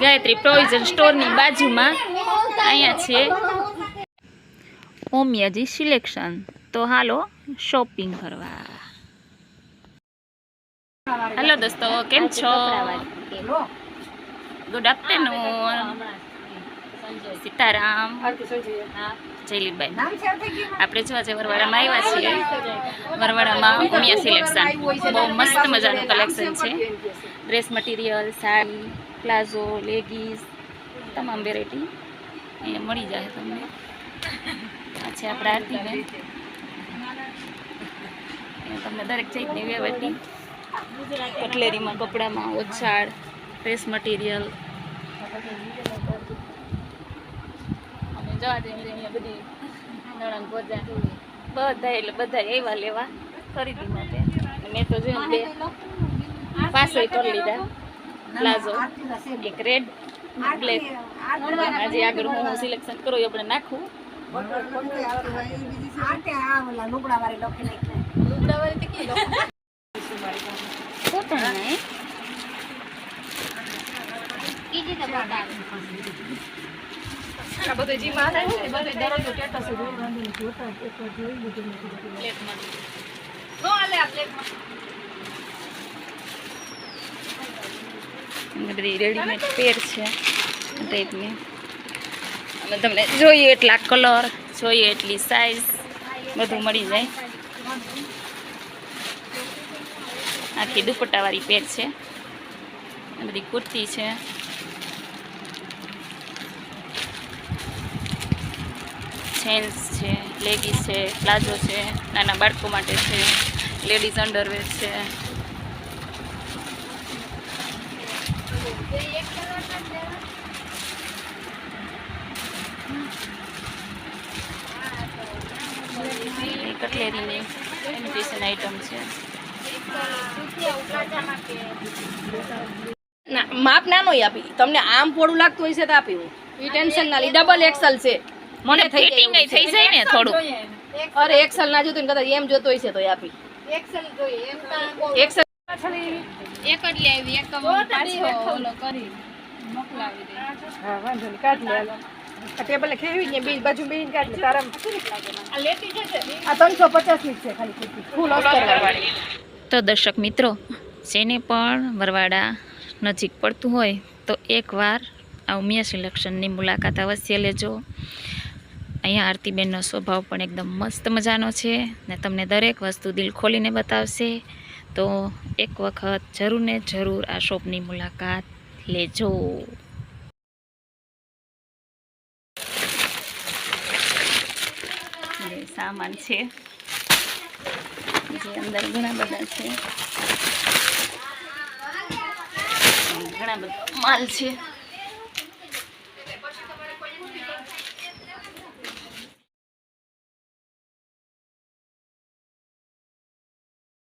Gayatri provision સ્ટોરની બાજુમાં અહીંયા છે. ઓમિયાજી સિલેક્શન. તો હાલો શોપિંગ કરવા. હેલો દોસ્તો કેમ છો? Good afternoon Sitaram. જયલીભાઈ આપણે જો આજે વરવાડામાં આવ્યા છીએ. વરવાડામાં ઉમિયા સિલેક્શન. બહુ મસ્ત મજાનું કલેક્શન છે. Dress material, sari, palazzo leggings તમામ વેરાયટી અહીંયા મળી જાય તમને. આ છે આપણા આરતીબેન. તમને દરેક જાતની વેરાયટી કટલેરીમાં, કપડામાં, ઓછાળ, ડ્રેસ મટીરિયલ. જવા જઈને અહીંયા બધી નણંદ ભોજા બધા એટલે બધા એવા લેવા ખરીદી માટે. મેં તો જોયું બે પાસો કરી લીધા. પ્લાઝો. એક રેડ બ્લેક આજે આગળ હું સિલેક્શન કરું એ આપણે નાખું. કોટન બધી રેડીમેડ પેર છે ટાઈપની અમે તમને જોઈએ એટલા કલર જોઈએ એટલી સાઈઝ બધું મળી જાય. આખી દુપટ્ટાવાળી પેર છે. બધી કુર્તી છે. જેન્ટ્સ છે લેગીસ છે પ્લાઝો છે નાના બાળકો માટે છે લેડીઝ અંડરવેર છે. કટલેરીની આઈટમ છે. ના માપ નાનો આપી. તમને આમ પોડું લાગતું હોય છે તો આપી હું. ઈ ટેન્શન ના લી ડબલ એક્સલ છે. મને થઈ ફિટિંગ જાય થઈ જાય ને થોડું. અરે એક્સેલ ના જોતું કદાચ એમ જોતો હોય છે તો આપી. એક્સલ એક જ લઈ આવી એક પાછો ઓલો કરી મોકલાવી દે. હા વાંધો નહીં કાઢ લે. ટેબલે ખેવી ને બીજ બાજુ બેહીને કાઢ લે તારા આ ત્રણસો પચાસની છે ખાલી ફૂલ તો દર્શક મિત્રો જેને પણ વરવાડા નજીક પડતું હોય તો એકવાર આ ઉમિયા સિલેક્શનની મુલાકાત અવશ્ય લેજો. અહીંયા આરતીબેનનો સ્વભાવ પણ એકદમ મસ્ત મજાનો છે ને તમને દરેક વસ્તુ દિલ ખોલીને બતાવશે. તો એક વખત જરૂર ને જરૂર આ શોપની મુલાકાત લેજો. સામાન છે, જે અંદર ઘણા બધા છે. ઘણા બધા માલ છે.